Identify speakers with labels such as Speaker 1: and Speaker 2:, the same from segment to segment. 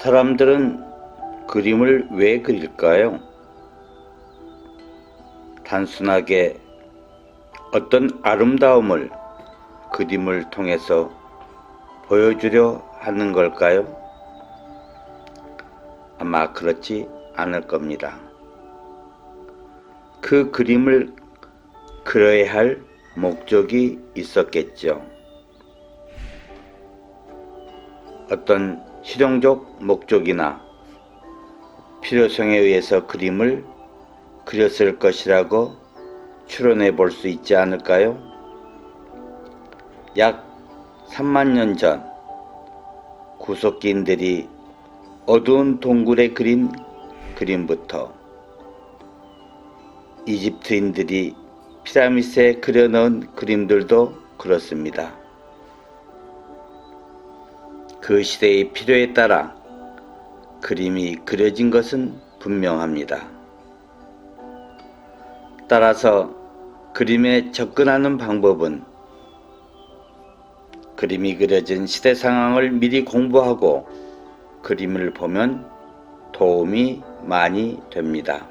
Speaker 1: 사람들은 그림을 왜 그릴까요? 단순하게 어떤 아름다움을 그림을 통해서 보여주려 하는 걸까요? 아마 그렇지 않을 겁니다. 그 그림을 그려야 할 목적이 있었겠죠. 어떤 실용적 목적이나 필요성에 의해서 그림을 그렸을 것이라고 추론해 볼 수 있지 않을까요? 약 3만 년 전 구석기인들이 어두운 동굴에 그린 그림부터 이집트인들이 피라미드에 그려넣은 그림들도 그렇습니다. 그 시대의 필요에 따라 그림이 그려진 것은 분명합니다. 따라서 그림에 접근하는 방법은 그림이 그려진 시대 상황을 미리 공부하고 그림을 보면 도움이 많이 됩니다.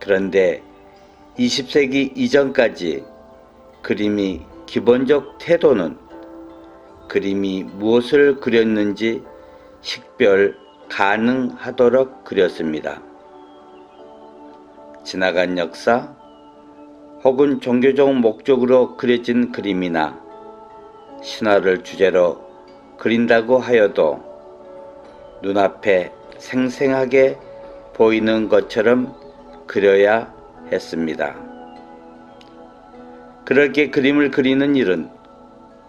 Speaker 1: 그런데 20세기 이전까지 그림이 기본적 태도는 그림이 무엇을 그렸는지 식별 가능하도록 그렸습니다. 지나간 역사 혹은 종교적 목적으로 그려진 그림이나 신화를 주제로 그린다고 하여도 눈앞에 생생하게 보이는 것처럼 그려야 했습니다. 그렇게 그림을 그리는 일은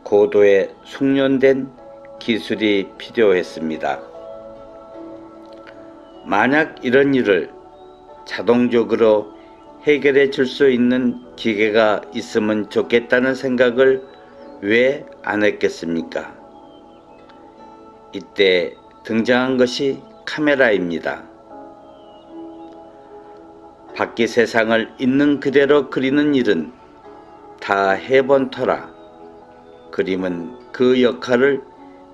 Speaker 1: 고도의 숙련된 기술이 필요했습니다. 만약 이런 일을 자동적으로 해결해 줄 수 있는 기계가 있으면 좋겠다는 생각을 왜 안 했겠습니까? 이때 등장한 것이 카메라입니다. 밖의 세상을 있는 그대로 그리는 일은 다 해본 터라 그림은 그 역할을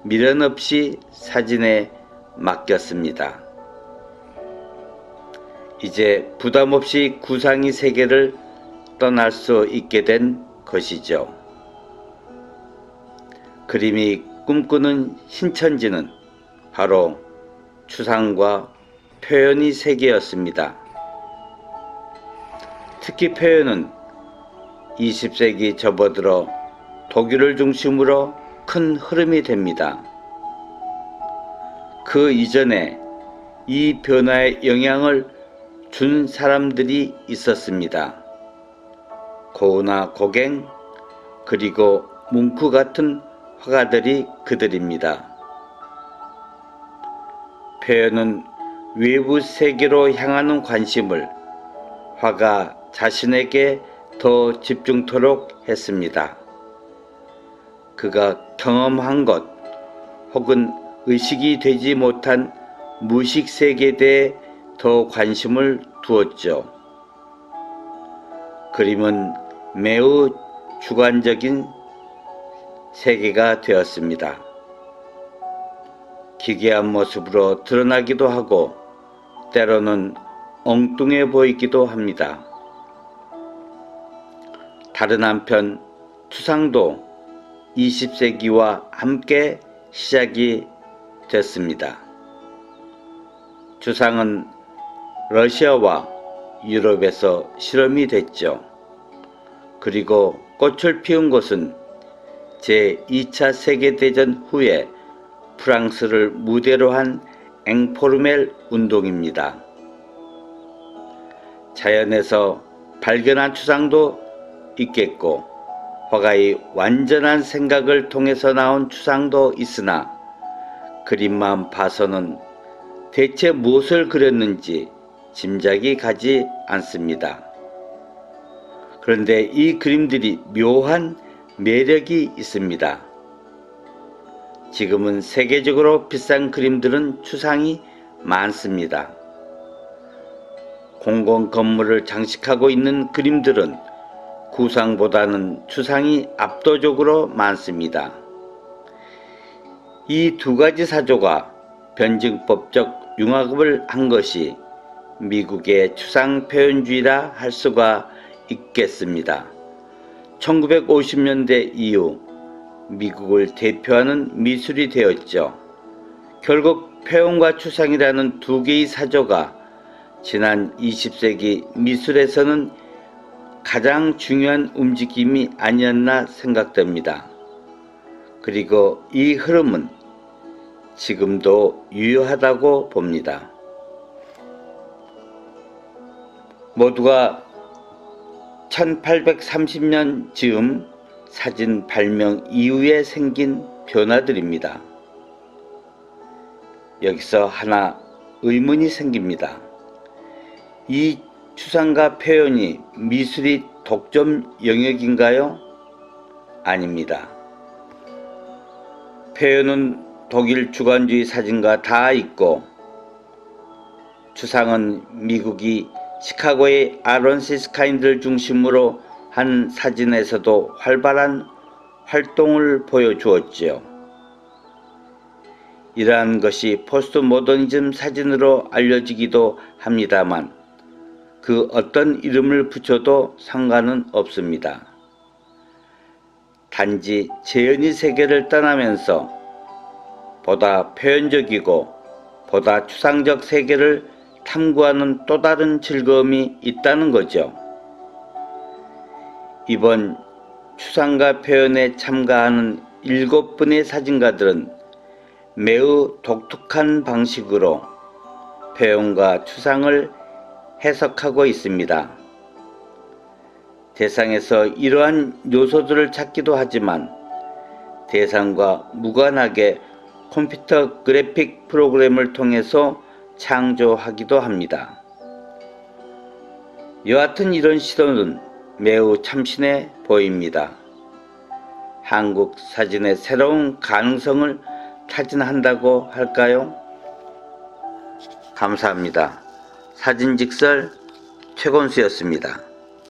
Speaker 1: 미련 없이 사진에 맡겼습니다. 이제 부담 없이 구상이 세계를 떠날 수 있게 된 것이죠. 그림이 꿈꾸는 신천지는 바로 추상과 표현이 세계였습니다. 특히 표현은 20세기 접어들어 독일을 중심으로 큰 흐름이 됩니다. 그 이전에 이 변화에 영향을 준 사람들이 있었습니다. 고우나 고갱 그리고 뭉크 같은 화가들이 그들입니다. 표현은 외부 세계로 향하는 관심을 화가 자신에게 더 집중토록 했습니다. 그가 경험한 것 혹은 의식이 되지 못한 무식 세계에 대해 더 관심을 두었죠. 그림은 매우 주관적인 세계가 되었습니다. 기괴한 모습으로 드러나기도 하고 때로는 엉뚱해 보이기도 합니다. 다른 한편 추상도 20세기와 함께 시작이 됐습니다. 추상은 러시아와 유럽에서 실험이 됐죠. 그리고 꽃을 피운 것은 제2차 세계대전 후에 프랑스를 무대로 한 앵포르멜 운동입니다. 자연에서 발견한 추상도 있겠고 화가의 완전한 생각을 통해서 나온 추상도 있으나 그림만 봐서는 대체 무엇을 그렸는지 짐작이 가지 않습니다. 그런데 이 그림들이 묘한 매력이 있습니다. 지금은 세계적으로 비싼 그림들은 추상이 많습니다. 공공 건물을 장식하고 있는 그림들은 구상보다는 추상이 압도적으로 많습니다. 이 두 가지 사조가 변증법적 융합을 한 것이 미국의 추상 표현주의라 할 수가 있겠습니다. 1950년대 이후 미국을 대표하는 미술이 되었죠. 결국 표현과 추상이라는 두 개의 사조가 지난 20세기 미술에서는 가장 중요한 움직임이 아니었나 생각됩니다. 그리고 이 흐름은 지금도 유효하다고 봅니다. 모두가 1830년 즈음 사진 발명 이후에 생긴 변화들입니다. 여기서 하나 의문이 생깁니다. 이 추상과 표현이 미술이 독점 영역인가요? 아닙니다. 표현은 독일 주관주의 사진가 다 있고 추상은 미국이 시카고의 아론시스 카인들 중심으로 한 사진에서도 활발한 활동을 보여주었지요. 이러한 것이 포스트 모더니즘 사진으로 알려지기도 합니다만 그 어떤 이름을 붙여도 상관은 없습니다. 단지 재현의 세계를 떠나면서 보다 표현적이고 보다 추상적 세계를 탐구하는 또 다른 즐거움이 있다는 거죠. 이번 추상과 표현에 참가하는 일곱 분의 사진가들은 매우 독특한 방식으로 표현과 추상을 해석하고 있습니다. 대상에서 이러한 요소들을 찾기도 하지만 대상과 무관하게 컴퓨터 그래픽 프로그램을 통해서 창조하기도 합니다. 여하튼 이런 시도는 매우 참신해 보입니다. 한국 사진의 새로운 가능성을 타진한다고 할까요? 감사합니다. 사진직설 최건수였습니다.